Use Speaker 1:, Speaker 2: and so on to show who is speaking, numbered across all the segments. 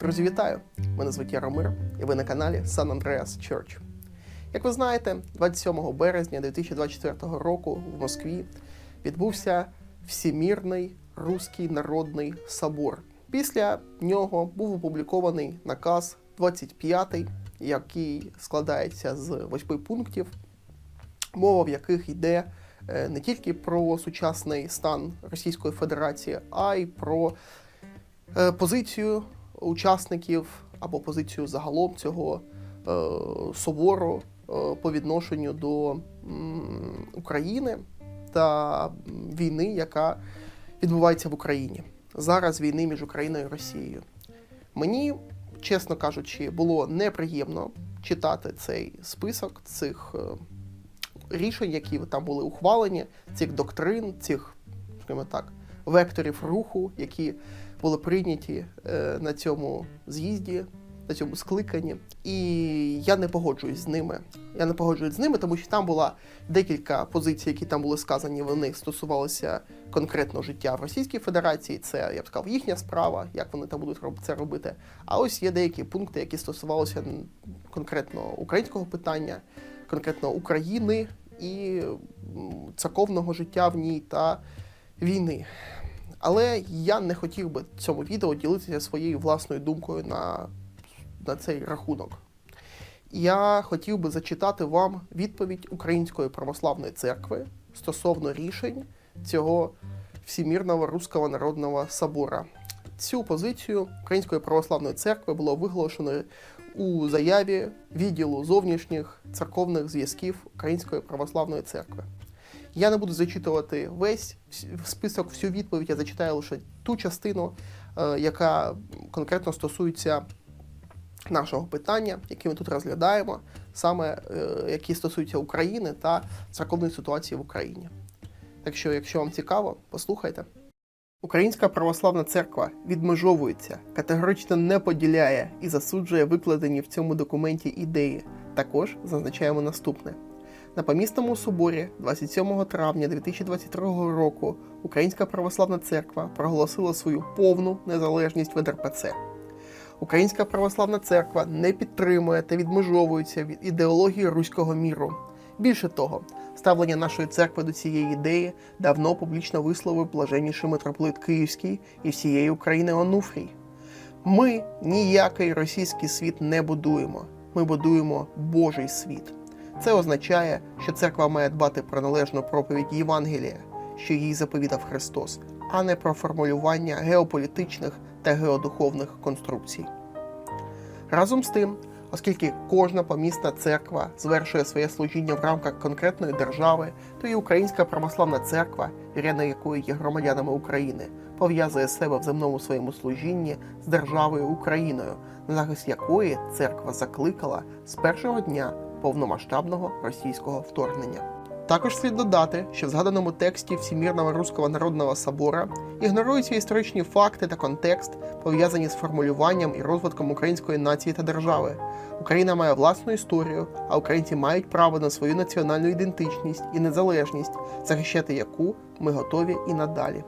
Speaker 1: Друзі, вітаю! Мене звуть Яромир, і ви на каналі San Andreas Church. Як ви знаєте, 27 березня 2024 року в Москві відбувся Всемірний Руський Народний Собор. Після нього був опублікований наказ 25, який складається з восьми пунктів, мова в яких йде е, не тільки про сучасний стан Російської Федерації, а й про е, позицію учасників або позицію загалом цього е, собору е, по відношенню до України та війни, яка відбувається в Україні. Зараз війни між Україною і Росією. Мені, чесно кажучи, було неприємно читати цей список цих е, рішень, які там були ухвалені, цих доктрин, цих, скажімо так, векторів руху, які були прийняті е, на цьому з'їзді, на цьому скликанні. І я не погоджуюсь з ними. Я не погоджуюсь з ними, тому що там була декілька позицій, які там були сказані. Вони стосувалися конкретно життя в Російській Федерації. Це я б сказав їхня справа, як вони там будуть це робити. А ось є деякі пункти, які стосувалися конкретно українського питання, конкретно України і церковного життя в ній та війни. Але я не хотів би цьому відео ділитися своєю власною думкою на, на цей рахунок. Я хотів би зачитати вам відповідь Української православної церкви стосовно рішень цього Всемірного Руського Народного Собора. Цю позицію Української православної церкви було виголошено у заяві відділу зовнішніх церковних зв'язків Української православної церкви. Я не буду зачитувати весь список, всю відповідь, я зачитаю лише ту частину, е, яка конкретно стосується нашого питання, яке ми тут розглядаємо, саме е, які стосуються України та церковної ситуації в Україні. Так що, якщо вам цікаво, послухайте. Українська православна церква відмежовується, категорично не поділяє і засуджує викладені в цьому документі ідеї. Також зазначаємо наступне. На помісному соборі 27 травня 2022 року Українська православна церква проголосила свою повну незалежність від РПЦ. Українська православна церква не підтримує та відмежовується від ідеології руського міру. Більше того, ставлення нашої церкви до цієї ідеї давно публічно висловив блаженніший митрополит Київський і всієї України Онуфрій. Ми ніякий російський світ не будуємо. Ми будуємо Божий світ. Це означає, що церква має дбати про належну проповідь Євангелія, що їй заповідав Христос, а не про формулювання геополітичних та геодуховних конструкцій. Разом з тим, оскільки кожна помісна церква звершує своє служіння в рамках конкретної держави, то і Українська православна церква, віряни якої є громадянами України, пов'язує себе в земному своєму служінні з державою Україною, на захист якої церква закликала з першого дня повномасштабного російського вторгнення. Також слід додати, що в згаданому тексті Всемірного Руського Народного Собора ігноруються історичні факти та контекст, пов'язані з формулюванням і розвитком української нації та держави. Україна має власну історію, а українці мають право на свою національну ідентичність і незалежність, захищати яку ми готові і надалі.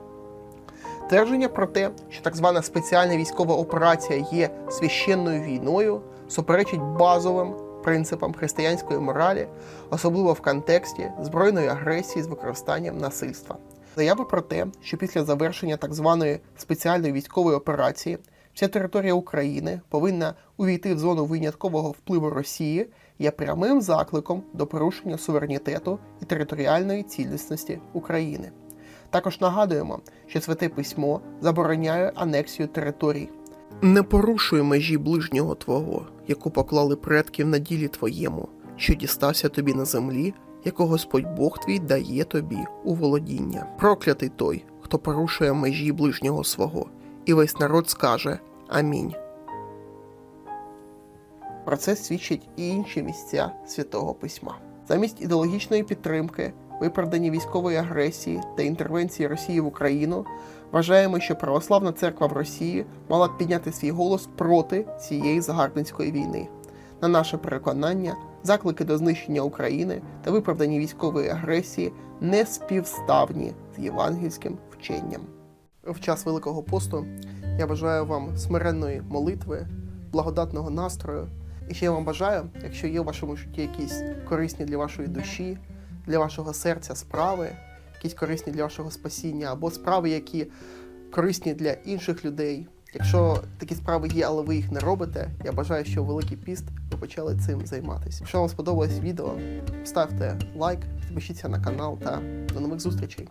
Speaker 1: Твердження про те, що так звана спеціальна військова операція є священною війною, суперечить базовим принципам християнської моралі, особливо в контексті збройної агресії з використанням насильства. Заяви про те, що після завершення так званої спеціальної військової операції вся територія України повинна увійти в зону виняткового впливу Росії, є прямим закликом до порушення суверенітету і територіальної цілісності України. Також нагадуємо, що Святе Письмо забороняє анексію територій. Не порушуй межі ближнього твого, яку поклали предків на ділі твоєму, що дістався тобі на землі, яку Господь Бог твій дає тобі у володіння. Проклятий той, хто порушує межі ближнього свого, і весь народ скаже Амінь. Про це свідчать і інші місця святого письма. Замість ідеологічної підтримки, виправдані військової агресії та інтервенції Росії в Україну, вважаємо, що православна церква в Росії мала б підняти свій голос проти цієї загарбницької війни. На наше переконання, заклики до знищення України та виправдані військової агресії не співставні з євангельським вченням. В час Великого посту Я бажаю вам смиренної молитви, благодатного настрою. І ще я вам бажаю, якщо є в вашому житті якісь корисні для вашої душі, для вашого серця справи, якісь корисні для вашого спасіння, або справи, які корисні для інших людей. Якщо такі справи є, але ви їх не робите, я бажаю, що Великий піст ви почали цим займатися. Якщо вам сподобалось відео, ставте лайк, підпишіться на канал та до нових зустрічей.